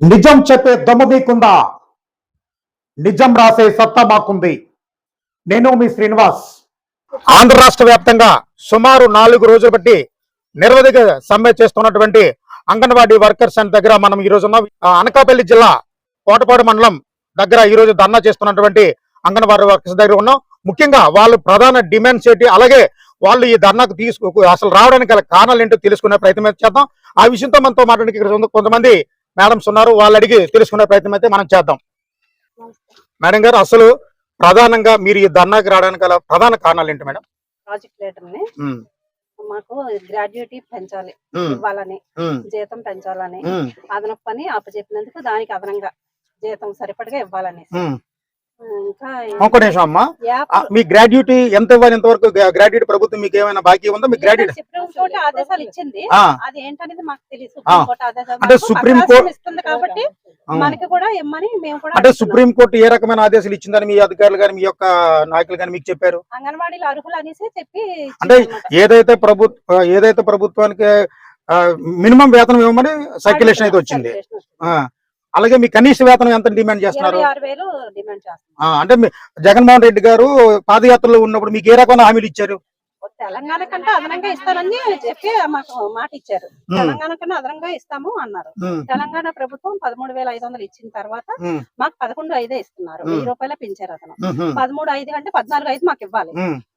నిజం చెప్పే దొమ్మ మీకుందా నిజం రాసే సత్తా మాకుంది. నేను మీ శ్రీనివాస్. ఆంధ్ర రాష్ట్ర వ్యాప్తంగా సుమారు నాలుగు రోజులు బట్టి నిరవధిక సమ్మె చేస్తున్నటువంటి అంగన్వాడీ వర్కర్స్ అండ్ దగ్గర మనం ఈ రోజు ఉన్నాం అనకాపల్లి జిల్లా కోటపాడు మండలం దగ్గర ఈ రోజు ధర్నా చేస్తున్నటువంటి అంగన్వాడీ వర్కర్స్ దగ్గర ఉన్నాం. ముఖ్యంగా వాళ్ళు ప్రధాన డిమాండ్స్ ఏంటి అలాగే వాళ్ళు ఈ ధర్నాకు తీసుకు అసలు రావడానికి గల కారణాలు ఏంటో తెలుసుకునే ప్రయత్నం చేద్దాం. ఆ విషయంతో మనతో మాట్లాడడానికి ఇక్కడ కొంతమంది మేడమ్స్ ఉన్నారు వాళ్ళు అడిగి తెలుసుకునే ప్రయత్నం అయితే మనం చేద్దాం. మేడం గారు అసలు ప్రధానంగా మీరు ఈ ధర్నాకి రావడానికి గల ప్రధాన కారణాలు ఏంటి మేడం? ప్రాజెక్ట్ మాకు గ్రాడ్యుయేటీ పెంచాలి ఇవ్వాలని జీతం పెంచాలని అదనపు పని అప్పచెప్పినందుకు దానికి అదనంగా జీతం సరిపడగా ఇవ్వాలని. ఇంకా ఒక్క నిమిషం అమ్మా మీ గ్రాడ్యుయేటీ ఎంత ఇవ్వాలి ఎంతవరకు గ్రాడ్యుయేట్ ప్రభుత్వం మీకు ఏమైనా బాకీ ఉందా మీ గ్రాడ్యుయేట్ సుప్రీం కోర్టు ఆదేశాలు ఇచ్చింది ఆ, అది ఏంటనేది మాకు తెలియదు ఆ. సుప్రీం కోర్టు ఆదేశాలు అంటే సుప్రీం కోర్టు- ఇస్తుంది కాబట్టి ఆ. మనకి కూడా ఇమ్మని మేము కూడా అంటే. సుప్రీం కోర్టు ఏ రకమైన ఆదేశాలు ఇచ్చిందని మీ అధికారులు కానీ మీ యొక్క నాయకులు కానీ మీకు చెప్పారు అంగన్వాడీలు అర్హులు అనేసి చెప్పి అంటే. ఏదైతే ప్రభుత్వ ఏదైతే ప్రభుత్వానికి మినిమం వేతనం ఇవ్వమని సర్క్యులేషన్ అయితే వచ్చింది Circulation వచ్చింది. ఆ, అలాగే మీ కనీస వేతనం ఎంత డిమాండ్ చేస్తున్నారు? అంటే జగన్మోహన్ రెడ్డి గారు పాదయాత్రలో ఉన్నప్పుడు మీకు ఏ రకమైన హామీలు ఇచ్చారు? తెలంగాణ కంటే అదనంగా ఇస్తారని చెప్పి మాకు మాట ఇచ్చారు తెలంగాణ కన్నా అదనంగా ఇస్తాము అన్నారు. తెలంగాణ ప్రభుత్వం పదమూడు వేల ఐదు వందలు ఇచ్చిన తర్వాత మాకు పదకొండు ఐదే ఇస్తున్నారు. వెయ్యి రూపాయల పెంచారు అతను. పదమూడు ఐదు అంటే పద్నాలుగు ఐదు మాకు ఇవ్వాలి.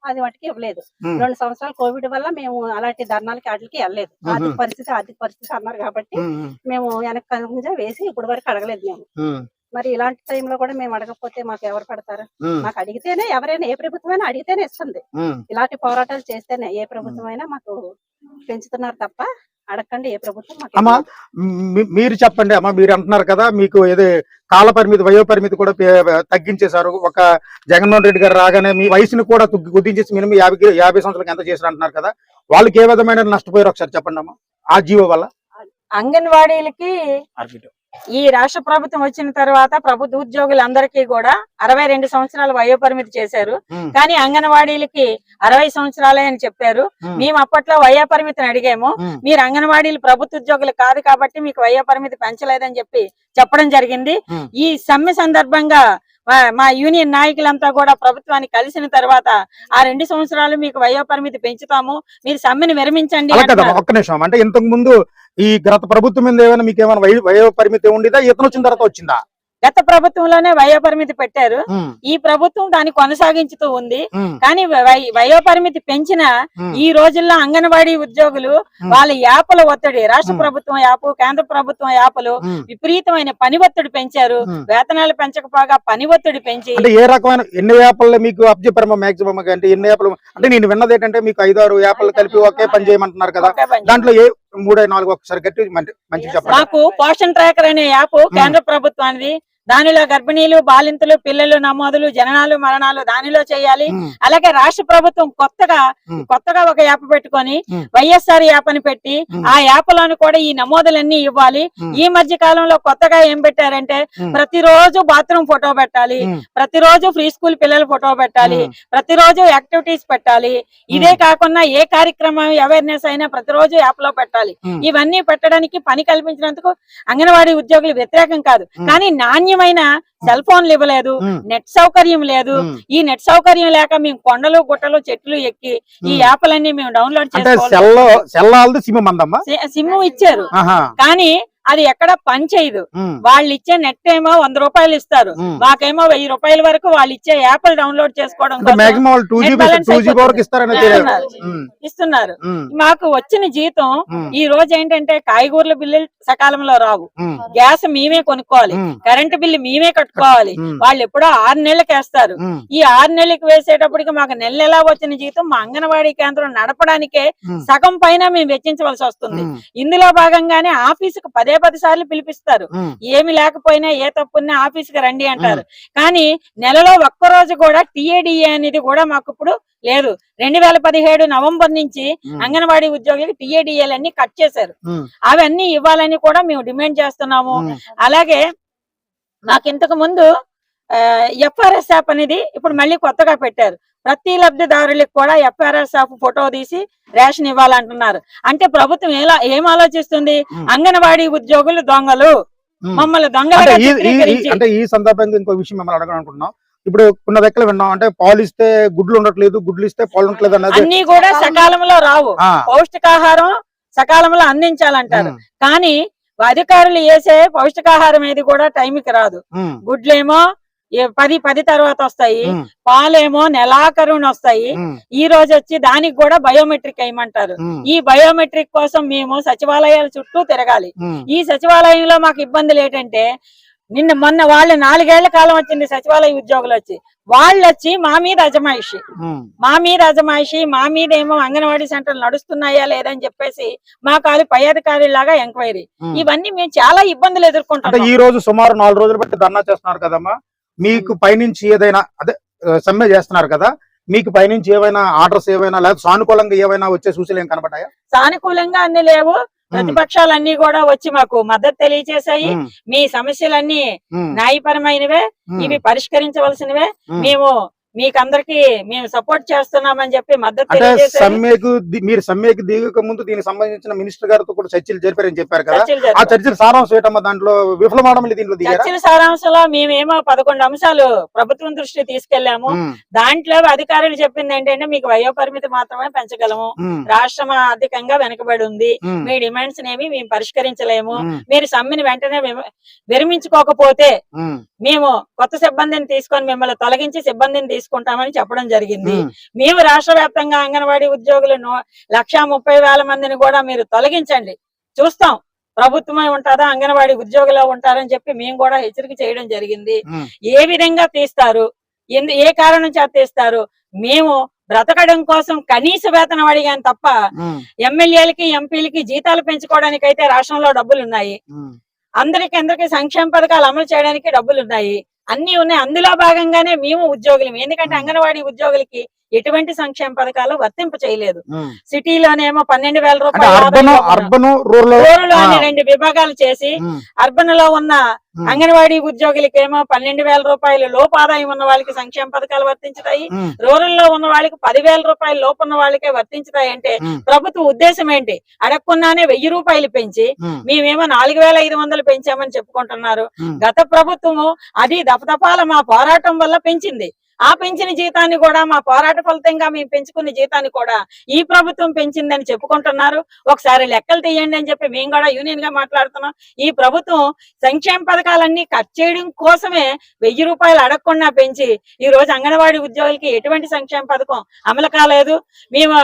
అది వాటికి ఇవ్వలేదు. రెండు సంవత్సరాలు కోవిడ్ వల్ల మేము అలాంటి ధర్నాలకి వాటికి వెళ్ళలేదు. ఆర్థిక పరిస్థితి ఆర్థిక పరిస్థితి అన్నారు కాబట్టి మేము. వెనక్కి కొంచెం వేసి ఇప్పుడు వరకు అడగలేదు మేము. మరి ఇలాంటి టైంలో కూడా మేము అడగకపోతే మాకు ఎవరు పడతారు? మాకు అడిగితేనే ఎవరైనా ఏ ప్రభుత్వమైనా అడిగితేనే ఇస్తుంది. ఇలాంటి పోరాటాలు చేస్తేనే ఏ ప్రభుత్వమైనా మాకు పెంచుతున్నారు తప్ప అడగండి ఏ ప్రభుత్వం మాకు అమ్మా మీరు చెప్పండి అమ్మా మీరు అంటున్నారు కదా మీకు ఏదో కాల పరిమితి వయో పరిమితి కూడా తగ్గించేశారు. ఒక జగన్మోహన్ రెడ్డి గారు రాగానే మీ వయసును కూడా కుదించేసి మినిమం యాభై యాభై సంవత్సరాలకు ఎంత చేశారు అంటున్నారు కదా వాళ్ళకి ఏ విధమైన నష్టపోయారు ఒకసారి చెప్పండి అమ్మా ఆ జీవో వల్ల? అంగన్వాడీలకి ఈ రాష్ట్ర ప్రభుత్వం వచ్చిన తర్వాత ప్రభుత్వ ఉద్యోగులందరికీ కూడా అరవై రెండు సంవత్సరాల వయోపరిమితి చేశారు. కానీ అంగన్వాడీలకి అరవై సంవత్సరాలే అని చెప్పారు. మేము అప్పట్లో వయోపరిమితిని అడిగాము. ఉమ్, మీరు అంగన్వాడీలు ప్రభుత్వ ఉద్యోగులు కాదు కాబట్టి మీకు వయోపరిమితి పెంచలేదని చెప్పి చెప్పడం జరిగింది. ఈ సమ్మె సందర్భంగా మా- మా యూనియన్ నాయకులంతా కూడా ప్రభుత్వాన్ని కలిసిన తర్వాత ఆ రెండు సంవత్సరాలు మీకు వయోపరిమితి పెంచుతాము. మీరు సమ్మెను విరమించండి అంటే ఇంతకు ముందు ఈ గత ప్రభుత్వం మీద ఏమైనా మీకు ఏమైనా వయో పరిమితి ఉండేదా? ఇతను వచ్చిన తర్వాత వచ్చిందా? గత ప్రభుత్వంలోనే వయోపరిమితి పెట్టారు. ఈ ప్రభుత్వం దాన్ని కొనసాగించుతూ ఉంది. కానీ వయోపరిమితి పెంచిన ఈ రోజుల్లో అంగన్వాడీ ఉద్యోగులు. వాళ్ళ యాపల ఒత్తిడి రాష్ట్ర. ప్రభుత్వం యాపు కేంద్ర ప్రభుత్వం యాపలు విపరీతమైన పని ఒత్తిడి పెంచారు. వేతనాలు పెంచకపోగా పని ఒత్తిడి పెంచి అంటే ఏ రకమైన ఎన్ని యాప్లు మీకు అప్జెప్పారమ్మా మాక్సిమం అంటే ఎన్ని యాప్లు? అంటే నేను విన్నది ఏంటంటే మీకు ఐదు ఆరు యాప్లు కలిపి ఒకే పని చేయమంటున్నారు కదా. దాంట్లో ఏ మూడు నాలుగు ఒకసారి గట్టి మంచి చెప్పండి. మాకు పోషణ్ ట్రాకర్ అనే యాప్ కేంద్ర ప్రభుత్వానికి దానిలో గర్భిణీలు బాలింతలు పిల్లలు నమోదులు జననాలు మరణాలు దానిలో చేయాలి అలాగే రాష్ట్ర ప్రభుత్వం కొత్తగా. కొత్తగా ఒక యాప్ పెట్టుకొని. వైఎస్ఆర్ యాప్ అని పెట్టి. ఆ యాప్లోని కూడా ఈ నమోదులన్నీ ఇవ్వాలి. ఈ మధ్య కాలంలో కొత్తగా ఏం పెట్టారంటే. ప్రతిరోజు బాత్రూమ్ ఫోటో పెట్టాలి ప్రతిరోజు ఫ్రీ స్కూల్ పిల్లల ఫోటో పెట్టాలి ప్రతిరోజు యాక్టివిటీస్ పెట్టాలి ఇదే కాకుండా ఏ కార్యక్రమం అవేర్నెస్ అయినా ప్రతిరోజు యాప్లో పెట్టాలి ఇవన్నీ పెట్టడానికి పని కల్పించినందుకు అంగన్వాడీ ఉద్యోగులు వ్యతిరేకం కాదు. కానీ నాణ్యమైన సెల్ ఫోన్లు ఇవ్వలేదు నెట్ సౌకర్యం లేదు. ఈ నెట్ సౌకర్యం లేక మేము కొండలు గుట్టలు చెట్లు ఎక్కి ఈ. యాప్లన్నీ మేము డౌన్లోడ్ చేసుకోవాలి. సిమ్ ఇచ్చారు. కానీ అది ఎక్కడ పని చేయదు. వాళ్ళు ఇచ్చే నెట్ ఏమో వంద రూపాయలు ఇస్తారు. మాకేమో వెయ్యి రూపాయల వరకు వాళ్ళు ఇచ్చే యాప్లు డౌన్లోడ్ చేసుకోవడం ఇస్తున్నారు. మాకు వచ్చిన జీతం ఈ రోజు ఏంటంటే కాయగూరల బిల్లులు సకాలంలో రావు. గ్యాస్ మేమే కొనుక్కోవాలి. కరెంటు బిల్లు మేమే కట్టుకోవాలి. వాళ్ళు ఎప్పుడో ఆరు నెలలకు వేస్తారు. ఈ ఆరు నెలలకు వేసేటప్పటికి మాకు నెల నెలా వచ్చిన జీతం మా అంగన్వాడీ కేంద్రం నడపడానికే సగం పైన మేము వెచ్చించవలసి వస్తుంది. ఇందులో భాగంగానే ఆఫీసుకు పదే పది సార్లు పిలిపిస్తారు. ఏమి లేకపోయినా ఏ తప్పున్నా ఆఫీసుకి రండి అంటారు. కానీ నెలలో ఒక్క రోజు కూడా టిఏడిఏ అనేది కూడా మాకు ఇప్పుడు లేదు. రెండు వేల పదిహేడు నవంబర్ నుంచి అంగన్వాడీ ఉద్యోగులకి టిఏడిఏలు అన్ని కట్ చేశారు. అవన్నీ ఇవ్వాలని కూడా మేము డిమాండ్ చేస్తున్నాము. అలాగే మాకు ఇంతకు ముందు ఎఫ్ఆర్ఎస్ యాప్ అనేది ఇప్పుడు మళ్ళీ కొత్తగా పెట్టారు. ప్రతి లబ్ధిదారులకు కూడా ఎఫ్ఆర్ఎస్ యాప్ ఫోటో తీసి రేషన్ ఇవ్వాలంటున్నారు. అంటే ప్రభుత్వం ఎలా ఏం ఆలోచిస్తుంది. అంగన్వాడీ ఉద్యోగులు దొంగలు. మమ్మల్ని చిత్రీకరించి అంటే ఈ సందర్భంగా ఇంకో విషయం మిమ్మల్ని అడగాలనుకుంటున్నాం ఇప్పుడు కొన్ని దగ్గర విన్నాం. అంటే పాలు ఇస్తే గుడ్లు ఉండట్లేదు గుడ్లు ఇస్తే పాలు ఉండట్లేదు అన్నది అన్ని కూడా సకాలంలో రావు. పౌష్టికాహారం సకాలంలో అందించాలంటారు. కానీ అధికారులు వేసే పౌష్టికాహారం ఏది కూడా టైంకి రాదు. గుడ్లేమో పది పది తర్వాత వస్తాయి. పాలేమో నెలాఖరుని వస్తాయి. ఈ రోజు వచ్చి దానికి కూడా బయోమెట్రిక్ వేయమంటారు. ఉమ్, ఈ బయోమెట్రిక్ కోసం మేము సచివాలయాల చుట్టూ తిరగాలి. ఈ సచివాలయంలో మాకు ఇబ్బందులు ఏంటంటే నిన్న మొన్న వాళ్ళు నాలుగేళ్ళ కాలం వచ్చింది సచివాలయ ఉద్యోగులు వచ్చి. వాళ్ళు వచ్చి మా మీద అజమాయిషి. మా మీద అజమాయిషి మా మీద ఏమో అంగన్వాడీ సెంటర్లు నడుస్తున్నాయా లేదని చెప్పేసి మా కాదు పై అధికారి లాగా ఎంక్వైరీ. ఇవన్నీ మేము చాలా ఇబ్బందులు ఎదుర్కొంటాం ఈ రోజు సుమారు నాలుగు రోజులు బట్టి ధర్నా చేస్తున్నారు కదమ్మా? మీకు పైనుంచి ఏదైనా అదే సమ్మె చేస్తున్నారు కదా మీకు పైనుంచి ఏవైనా ఆర్డర్స్ ఏవైనా లేదా సానుకూలంగా ఏవైనా వచ్చే సూచనలు ఏం కనపడాయా సానుకూలంగా అన్ని లేవు. ప్రతిపక్షాలన్నీ కూడా వచ్చి మాకు మద్దతు తెలియజేశాయి. మీ సమస్యలన్నీ న్యాయపరమైనవే. ఇవి పరిష్కరించవలసినవే. మేము మీకందరికి మేము సపోర్ట్ చేస్తున్నామని చెప్పి మద్దతు సమ్మెకు మీరు సమ్మెకు దిగక ముందు దీనికి సంబంధించిన మినిస్టర్ గారితో కూడా చర్చలు జరిపారని చెప్పారు కదా. ఆ. చర్చలు సారాంశం ఏంటమ్మా? దాంట్లో విఫలమావడం దీంట్లో చర్చల సారాంశంలో మేమేమో పదకొండు అంశాలు ప్రభుత్వం దృష్టి తీసుకెళ్ళాము దాంట్లో అధికారులు చెప్పింది ఏంటంటే మీకు వయో పరిమితి మాత్రమే పెంచగలము. రాష్ట్రం ఆర్థికంగా వెనుకబడి ఉంది. మీ డిమాండ్స్ ఏమి మేము పరిష్కరించలేము. మీరు సమ్మెని వెంటనే విరమించుకోకపోతే మేము కొత్త సిబ్బందిని తీసుకొని మిమ్మల్ని తొలగించి సిబ్బందిని తీసుకుంటామని చెప్పడం జరిగింది. మేము. రాష్ట్ర వ్యాప్తంగా అంగన్వాడీ ఉద్యోగులు నూ- లక్షా ముప్పై వేల మందిని కూడా మీరు తొలగించండి. చూస్తాం. ప్రభుత్వమే ఉంటుందా అంగన్వాడీ ఉద్యోగులు ఉంటారని చెప్పి మేము కూడా హెచ్చరిక చేయడం జరిగింది. ఏ విధంగా తీస్తారు? ఎందు ఏ కారణం చేత తీస్తారు? మేము బ్రతకడం కోసం కనీస వేతనం అడిగాను తప్ప ఎమ్మెల్యేలకి ఎంపీలకి జీతాలు పెంచుకోవడానికి అయితే రాష్ట్రంలో డబ్బులు ఉన్నాయి. అందరికి అందరికి సంక్షేమ పథకాలు అమలు చేయడానికి డబ్బులు ఉన్నాయి అన్ని ఉన్నాయి. అందులో భాగంగానే మేము ఉద్యోగులు. ఎందుకంటే అంగన్వాడీ ఉద్యోగులకి ఎటువంటి సంక్షేమ పథకాలు వర్తింప చేయలేదు. సిటీలోనేమో పన్నెండు వేల రూపాయలు అని. రెండు విభాగాలు చేసి అర్బన్లో ఉన్న అంగన్వాడీ ఉద్యోగులకేమో పన్నెండు వేల రూపాయలు లోపు ఆదాయం ఉన్న వాళ్ళకి సంక్షేమ పథకాలు వర్తించుతాయి. రూరల్లో ఉన్న వాళ్ళకి పదివేల రూపాయలు లోపు ఉన్న వాళ్ళకే వర్తించుతాయి అంటే ప్రభుత్వ ఉద్దేశం ఏంటి? అడగకుండానే వెయ్యి రూపాయలు పెంచి మేమేమో నాలుగు వేల ఐదు వందలు పెంచామని చెప్పుకుంటున్నారు. గత ప్రభుత్వము అది దపదపాల మా పోరాటం వల్ల పెంచింది. ఆ పెంచిన జీతాన్ని కూడా మా పోరాట ఫలితంగా మేము పెంచుకున్న జీతాన్ని కూడా ఈ ప్రభుత్వం పెంచిందని చెప్పుకుంటున్నారు. ఒకసారి లెక్కలు తీయండి అని చెప్పి మేము కూడా యూనియన్గా మాట్లాడుతున్నాం. ఈ ప్రభుత్వం సంక్షేమ పథకాలన్నీ కట్ చేయడం కోసమే వెయ్యి రూపాయలు అడగకుండా పెంచి ఈ రోజు అంగన్వాడీ ఉద్యోగులకి ఎటువంటి సంక్షేమ పథకం అమలు కాలేదు. మేము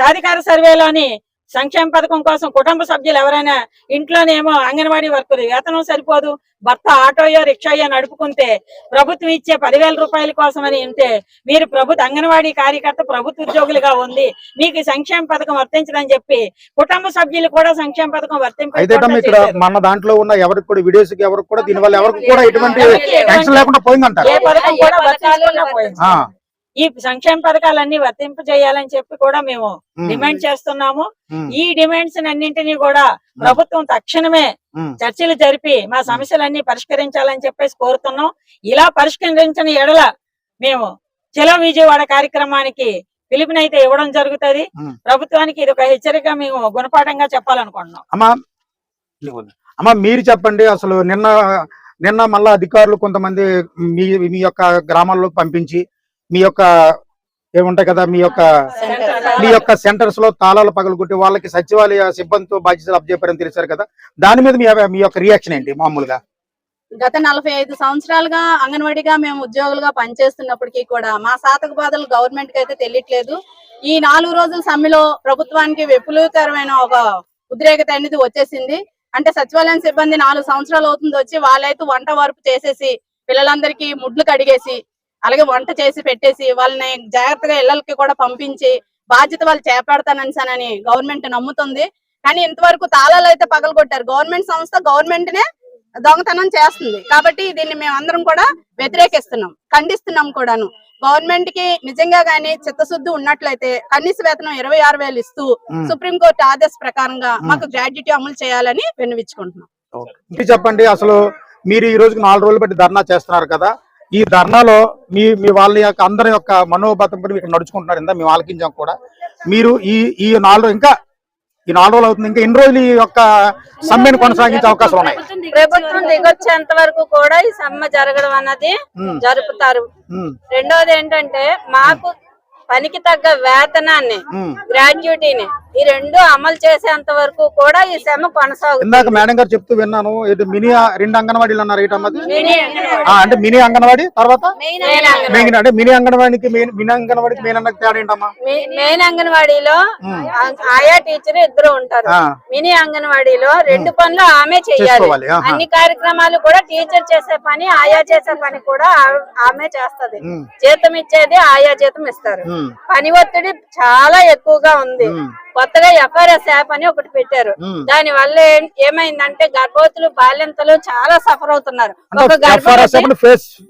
సాధికార సర్వేలోని సంక్షేమ పథకం కోసం కుటుంబ సభ్యులు ఎవరైనా ఇంట్లోనేమో అంగన్వాడీ వర్కర్ వేతనం సరిపోదు భర్త ఆటోయో రిక్షాయో నడుపుకుంటే ప్రభుత్వం ఇచ్చే పదివేల రూపాయల కోసం అని ఉంటే మీరు ప్రభుత్వ అంగన్వాడీ కార్యకర్త ప్రభుత్వ ఉద్యోగులుగా ఉంది మీకు సంక్షేమ పథకం వర్తించదని చెప్పి కుటుంబ సభ్యులు కూడా సంక్షేమ పథకం అయితే అమ్మా ఇక్కడ వర్తింప మన దాంట్లో ఉన్న ఎవరికి కూడా వీడియోస్ ఎవరికి కూడా దీని వల్ల ఎవరికి కూడా ఎటువంటి లేకుండా పోయిందంటారు. ఈ సంక్షేమ పథకాలన్నీ వర్తింప చేయాలని చెప్పి కూడా మేము డిమాండ్ చేస్తున్నాము. ఈ డిమాండ్స్ అన్నింటినీ కూడా ప్రభుత్వం తక్షణమే చర్చలు జరిపి మా సమస్యలన్నీ పరిష్కరించాలని చెప్పేసి కోరుతున్నాం. ఇలా పరిష్కరించిన ఎడల మేము చలో విజయవాడ కార్యక్రమానికి పిలుపునైతే ఇవ్వడం జరుగుతుంది. ప్రభుత్వానికి ఇది ఒక హెచ్చరిక మేము గుణపాఠంగా చెప్పాలనుకుంటున్నాం. అమ్మా అమ్మా మీరు చెప్పండి అసలు నిన్న నిన్న మళ్ళా అధికారులు కొంతమంది మీ మీ యొక్క గ్రామాల్లోకి పంపించి మీ యొక్క ఏముంటాయి కదా మీ యొక్క మీ యొక్క సెంటర్స్లో తాళాలు పగలగొట్టి వాళ్ళకి సచివాలయ సిబ్బందితో బాధ్యతలు అప్పచెప్పారని తెలిసారు కదా. దాని మీద మీ యొక్క రియాక్షన్ ఏంటి మామూలుగా? గత నలభై ఐదు సంవత్సరాలుగా అంగన్వాడిగా మేము ఉద్యోగులుగా పనిచేస్తున్నప్పటికీ కూడా మా సాతక బాధలు గవర్నమెంట్కి అయితే తెలియట్లేదు. ఈ నాలుగు రోజుల సమ్మెలో ప్రభుత్వానికి విపులీకరమైన ఒక ఉద్రేకత అనేది వచ్చేసింది. అంటే సచివాలయం సిబ్బంది నాలుగు సంవత్సరాలు అవుతుంది వచ్చి వాళ్ళైతే వంట వరపు చేసేసి పిల్లలందరికీ ముడ్లు కడిగేసి అలాగే వంట చేసి పెట్టేసి వాళ్ళని జాగ్రత్తగా ఇళ్ళకి కూడా పంపించి బాధ్యత వాళ్ళు చేపడతానని గవర్నమెంట్ నమ్ముతుంది. కానీ ఇంతవరకు తాళాలు అయితే పగలగొట్టారు. గవర్నమెంట్ సంస్థ గవర్నమెంట్ నే దొంగతనం చేస్తుంది. కాబట్టి దీన్ని మేము అందరం కూడా వ్యతిరేకిస్తున్నాం. ఖండిస్తున్నాం కూడాను. గవర్నమెంట్కి నిజంగా గానీ చిత్తశుద్ధి ఉన్నట్లయితే కనీస వేతనం ఇరవై ఆరు వేలు ఇస్తూ. సుప్రీంకోర్టు ఆదేశ ప్రకారంగా. మాకు గ్రాడ్యుటీ అమలు చేయాలని విన్నవించుకుంటున్నాం. చెప్పండి అసలు మీరు ఈ రోజుకి నాలుగు రోజులు బట్టి ధర్నా చేస్తున్నారు కదా. ఈ ధర్నాలో మీ మీ వాళ్ళ యొక్క అందరి యొక్క మనోబతం కూడా ఇక్కడ నడుచుకుంటున్నారు. ఇందా మేము ఆలకించాం కూడా. మీరు ఈ ఈ నాలుగు ఇంకా ఈ నాలుగు రోజులు అవుతుంది. ఇంకా ఎన్ని రోజులు ఈ యొక్క సమ్మెను కొనసాగించే అవకాశాలు ఉన్నాయి. ప్రభుత్వం దిగొచ్చేంత వరకు కూడా ఈ సమ్మె జరగడం అన్నది జరుపుతారు. రెండోది ఏంటంటే మాకు పనికి తగ్గ వేతనాన్ని. గ్రాడ్యుటీని ఈ రెండు అమలు చేసేంత వరకు కూడా ఈ సమ్మె కొనసాగుతుంది. ఇందాక మేడం గారు చెప్తూ విన్నాను ఇది మినీ రెండు అంగన్వాడీలు అన్నారు అంటే మినీ అంగన్వాడీ తర్వాత? మెయిన్ అంగన్వాడీ. మెయిన్ అంటే మినీ అంగన్వాడికి మెయిన్ మినీ అంగన్వాడికి మెయిన్ అన్నది తేడా ఏంటమ్మా? మె- మెయిన్ అంగన్వాడీలో ఆయా టీచర్ ఇద్దరు ఉంటారు. మినీ అంగన్వాడీలో రెండు పనులు ఆమె ఆహా. అన్ని కార్యక్రమాలు కూడా టీచర్ చేసే పని ఆయా చేసే పని కూడా ఆమె చేస్తది. జీతం ఇచ్చేది ఆయా జీతం ఇస్తారు. పని ఒత్తిడి చాలా ఎక్కువగా ఉంది. కొత్తగా ఎఫ్ఆర్ఎస్ యాప్ అని ఒకటి పెట్టారు. దాని వల్ల ఏమైందంటే గర్భవతులు బాల్యంతలు చాలా సఫర్ అవుతున్నారు. ఒక గర్భవతి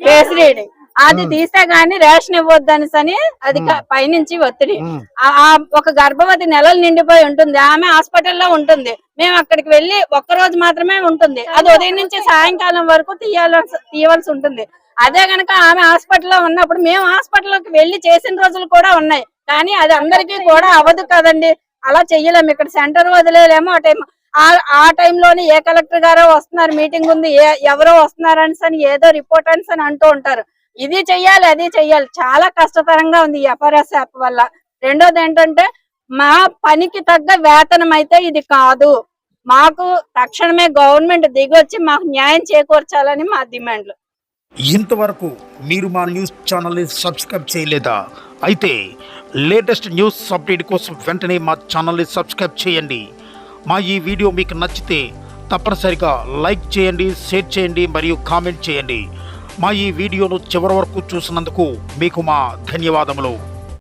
ఫేస్ రీడింగ్ అది తీస్తే గానీ రేషన్ ఇవ్వద్దని అని అది పైనుంచి ఒత్తిడి. ఆ ఒక గర్భవతి నెలలు నిండిపోయి ఉంటుంది. ఆమె హాస్పిటల్లో ఉంటుంది. మేము అక్కడికి వెళ్ళి ఒక్క రోజు మాత్రమే ఉంటుంది. అది ఉదయం నుంచి సాయంకాలం వరకు తీయాల్సి తీయవలసి ఉంటుంది. అదే గనక ఆమె హాస్పిటల్లో ఉన్నప్పుడు మేము హాస్పిటల్కి వెళ్ళి చేసిన రోజులు కూడా ఉన్నాయి. కానీ అది అందరికీ కూడా అవ్వదు కదండి. అలా చెయ్యలేము. ఇక్కడ సెంటర్ వదిలేలేము ఆ టైం ఆ- ఆ టైంలోనే ఏ కలెక్టర్ గారో వస్తున్నారు. మీటింగ్ ఉంది. ఏ ఎవరో వస్తున్నారని అని ఏదో రిపోర్ట్ అని అని అంటూ ఉంటారు. ఇది చెయ్యాలి అది చెయ్యాలి. చాలా కష్టతరంగా ఉంది ఈ ఎఫ్ఆర్ఎస్ యాప్ వల్ల. రెండోది ఏంటంటే మా పనికి తగ్గ వేతనం అయితే ఇది కాదు. మాకు తక్షణమే గవర్నమెంట్ దిగొచ్చి మాకు న్యాయం చేకూర్చాలని మా డిమాండ్లు. ఇంతవరకు మీరు మా న్యూస్ ఛానల్ని సబ్స్క్రైబ్ చేయలేదా? అయితే లేటెస్ట్ న్యూస్ అప్డేట్ కోసం వెంటనే మా ఛానల్ని సబ్స్క్రైబ్ చేయండి. మా ఈ వీడియో మీకు నచ్చితే తప్పనిసరిగా లైక్ చేయండి షేర్ చేయండి మరియు కామెంట్ చేయండి. మా ఈ వీడియోను చివరి వరకు చూసినందుకు మీకు మా ధన్యవాదములు.